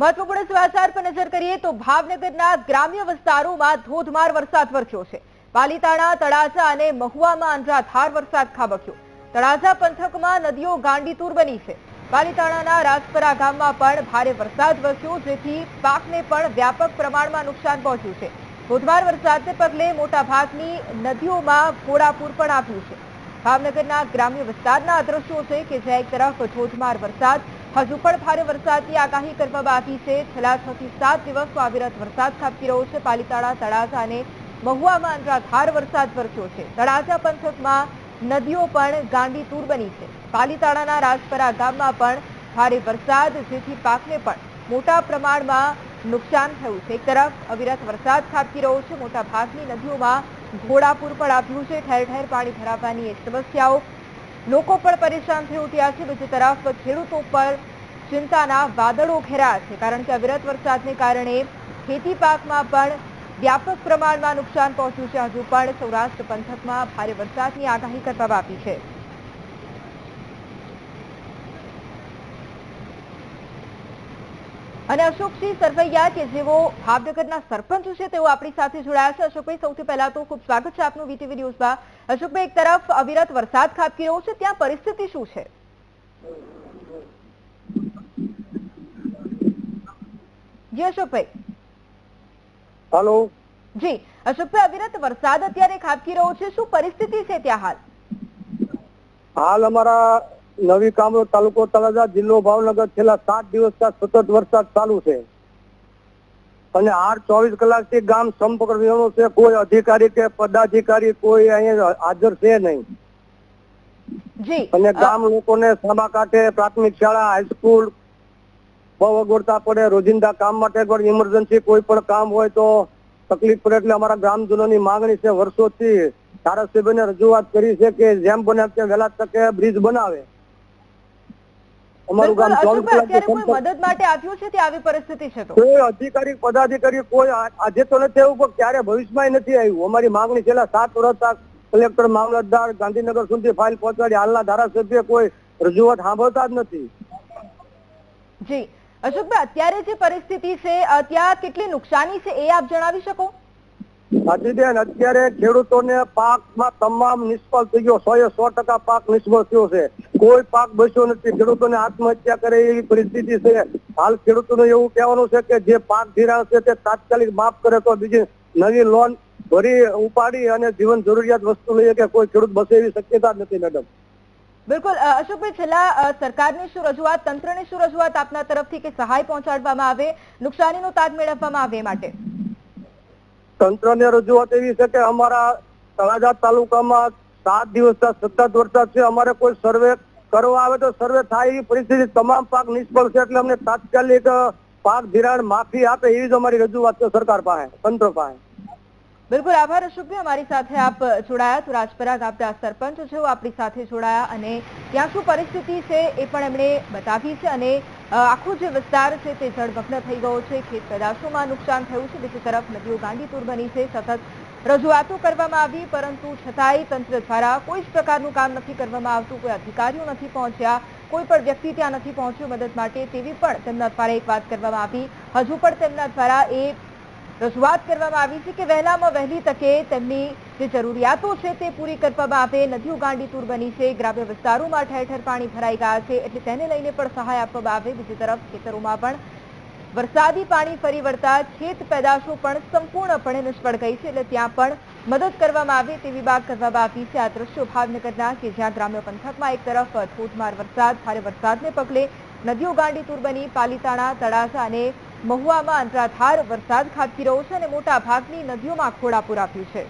મહત્વપૂર્ણ સમાચાર પર નજર કરીએ તો ભાવનગરના ગ્રામ્ય વિસ્તારોમાં ધોધમાર વરસાદ વરસ્યો છે. પાલીતાણા, તળાજા અને મહુવામાં અંધાધાર વરસાદ ખાબક્યો. તળાજા પંથકમાં નદીઓ ગાંડીતુર બની છે. પાલીતાણાના રાજપરા ગામમાં પણ ભારે વરસાદ વરસ્યો, જેથી પાકને પણ વ્યાપક પ્રમાણમાં નુકસાન પહોંચ્યું છે. ધોધમાર વરસાદને પગલે મોટાભાગની નદીઓમાં ઘોડાપૂર પણ આવ્યું છે. ભાવનગરના ગ્રામ્ય વિસ્તારના દ્રશ્યો છે કે જ્યાં એક તરફ ધોધમાર વરસાદ, હજુ પણ ભારે વરસાદની આગાહી કરવામાં આવી છે. છેલ્લા છ થી સાત દિવસમાં અવિરત વરસાદ ખાબકી રહ્યો છે. પાલીતાણા, તળાજા અને મહુવામાં અનરાધાર વરસાદ વરસ્યો છે. તળાજા પંથકમાં નદીઓ પણ ગાંડીતુર બની છે. પાલીતાણાના રાજપરા ગામમાં પણ ભારે વરસાદ, જેથી પાકને પણ મોટા પ્રમાણમાં નુકસાન થયું છે. એક તરફ અવિરત વરસાદ ખાબકી રહ્યો છે. મોટા ભાગની નદીઓમાં ઘોડાપૂર પણ આવ્યું છે. ઠેર ઠેર પાણી ભરાવાની એક સમસ્યાઓ. લોકો પણ પરેશાન થઈ ઉઠ્યા છે. બીજી તરફ ખેડૂતો પર ચિંતાના વાદળો ઘેરાયા છે. કારણ કે અવિરત વરસાદને કારણે ખેતી પાકમાં પણ વ્યાપક પ્રમાણમાં નુકસાન પહોંચ્યું છે. હજુ પણ સૌરાષ્ટ્ર પંથકમાં ભારે વરસાદની આગાહી કરવામાં આવી છે. અને અશોકસિંહ સરવૈયા કે જેઓ ભાવનગરના સરપંચ છે તેઓ આપણી સાથે જોડાયા છે. અશોકભાઈ સૌથી પહેલા તો ખૂબ સ્વાગત છે આપનું વીટીવી ન્યૂઝમાં. અશોકભાઈ એક તરફ અવિરત વરસાદ ખાબકી રહ્યો છે ત્યાં પરિસ્થિતિ શું છે? જી અશોકભાઈ. હલો. જી અશોકભાઈ અવિરત વરસાદ અત્યારે ખાબકી રહ્યો છે. શું પરિસ્થિતિ છે ત્યાં હાલ? હાલ અમારા નવી કામરો તાલુકો તળાજા જિલ્લો ભાવનગર છેલ્લા સાત દિવસથી સતત વરસાદ ચાલુ છે. અને આઠ ચોવીસ કલાકથી ગામ સંપર્ક છે. કોઈ અધિકારી કે પદાધિકારી કોઈ અહીંયા હાજર છે નહીં. અને ગામ લોકોને સામા કાંઠે પ્રાથમિક શાળા હાઈસ્કૂલ બહુ અગવડતા પડે. રોજિંદા કામ માટે પણ ઇમરજન્સી કોઈ પણ કામ હોય તો તકલીફ પડે એટલે અમારા ગ્રામજનોની માંગણી છે. વર્ષોથી ધારાસભ્યને રજૂઆત કરી છે કે જેમ બને તે વહેલા તકે બ્રિજ બનાવે. અમારું ગામ ચોવીસ અશોકભાઈ અત્યારે કલાક કોઈ મદદ માટે આવ્યું છે ત્યાં આવી પરિસ્થિતિ છે તો? કોઈ અધિકારી પદાધિકારી કોઈ આજે તો નથી આવ્યું પણ ક્યારે ભવિષ્યમાં નથી આવ્યું? અમારી માંગણી છેલ્લા સાત વર્ષ કલેક્ટર મામલતદાર ગાંધીનગર સુધી ફાઇલ પહોંચાડી હાલના ધારાસભ્ય કોઈ રજૂઆત સાંભળતા જ નથી. જી. અશોકભાઈ અત્યારે જે પરિસ્થિતિ છે ત્યાં કેટલી નુકસાની છે એ આપ જણાવી શકો? હાજીબેન અત્યારે ખેડૂતોને પાકમાં તમામ નિષ્ફળ થઈ ગયો. સો એ સો ટકા પાક નિષ્ફળ થયો છે. કોઈ પાક બચ્યો નથી. ખેડૂતોને આત્મહત્યા કરે એવી પરિસ્થિતિ છે. હાલ ખેડૂતોને એવું કહેવાનું છે કે જે પાક ધિરાણ છે તે તાત્કાલિક માફ કરે તો બીજી નવી લોન ભરી, ઉપાડી અને જીવન જરૂરિયાત વસ્તુ લઈએ કે કોઈ ખેડૂત બસે એવી શક્યતા નથી, મેડમ. બિલકુલ. અશોકભાઈ, છેલ્લા સરકારની શું રજૂઆત, તંત્રની શું રજૂઆત આપના તરફથી કે સહાય પહોંચાડવામાં આવે, નુકસાનીનો તાગ મેળવવામાં આવે માટે? તંત્રને રજૂઆત એવી છે કે અમારા તળાજા તાલુકામાં સાત દિવસના સતત વરસાદ છે. અમારે કોઈ સર્વે કરવા આવે તો સર્વે થાય એવી પરિસ્થિતિ તમામ પાક નિષ્ફળ છે એટલે અમને તાત્કાલિક પાક ધિરાણ માફી આપે એવી જ અમારી રજૂઆત છે સરકાર પાસે, તંત્ર પાસે. બિલકુલ આભાર અશોકભાઈ અમારી સાથે આપ જોડાયા. તો રાજપરા ગામના સરપંચ છે, આપણી સાથે જોડાયા અને ત્યાં શું પરિસ્થિતિ છે એ પણ એમણે બતાવી છે અને આખો જે વિસ્તાર છે તે જળમગ્ન થઈ ગયો છે. ખેત પેદાશોમાં નુકસાન થયું છે. બીજી તરફ નદીઓ ગાંડીતુર બની છે. સતત રજૂઆતો કરવામાં આવી, પરંતુ છતાંય તંત્ર દ્વારા કોઈ જ પ્રકારનું કામ નથી કરવામાં આવતું. કોઈ અધિકારીઓ નથી પહોંચ્યા. કોઈ પણ વ્યક્તિ ત્યાં નથી પહોંચ્યું મદદ માટે. તેવી પણ તેમના દ્વારા એક વાત કરવામાં આવી. હજુ પણ તેમના દ્વારા એ રજૂઆત કરવામાં આવી છે કે વહેલામાં વહેલી તકે તેમની જે જરૂરિયાતો છે તે પૂરી કરવામાં આવે. નદીઓ ગાંડીતુર બની છે. ગ્રામ્ય વિસ્તારોમાં ઠેર ઠેર પાણી ભરાઈ ગયા છે એટલે તેને લઈને પણ સહાય આપવામાં આવે. બીજી તરફ ખેતરોમાં પણ વરસાદી પાણી ફરી વળતા ખેત પેદાશો પણ સંપૂર્ણપણે નિષ્ફળ ગઈ છે એટલે ત્યાં પણ મદદ કરવામાં આવે તેવી વાત કરવામાં આવી છે. આ દ્રશ્યો ભાવનગરના કે જ્યાં ગ્રામ્ય પંથકમાં એક તરફ ધોધમાર વરસાદ, ભારે વરસાદને પગલે નદીઓ ગાંડીતુર બની, પાલીતાણા, તળાજા અને મહુવામાં અંતરાધાર વરસાદ ખાબકી રહ્યો છે અને મોટા ભાગની નદીઓમાં ખોડાપુર આપ્યું છે.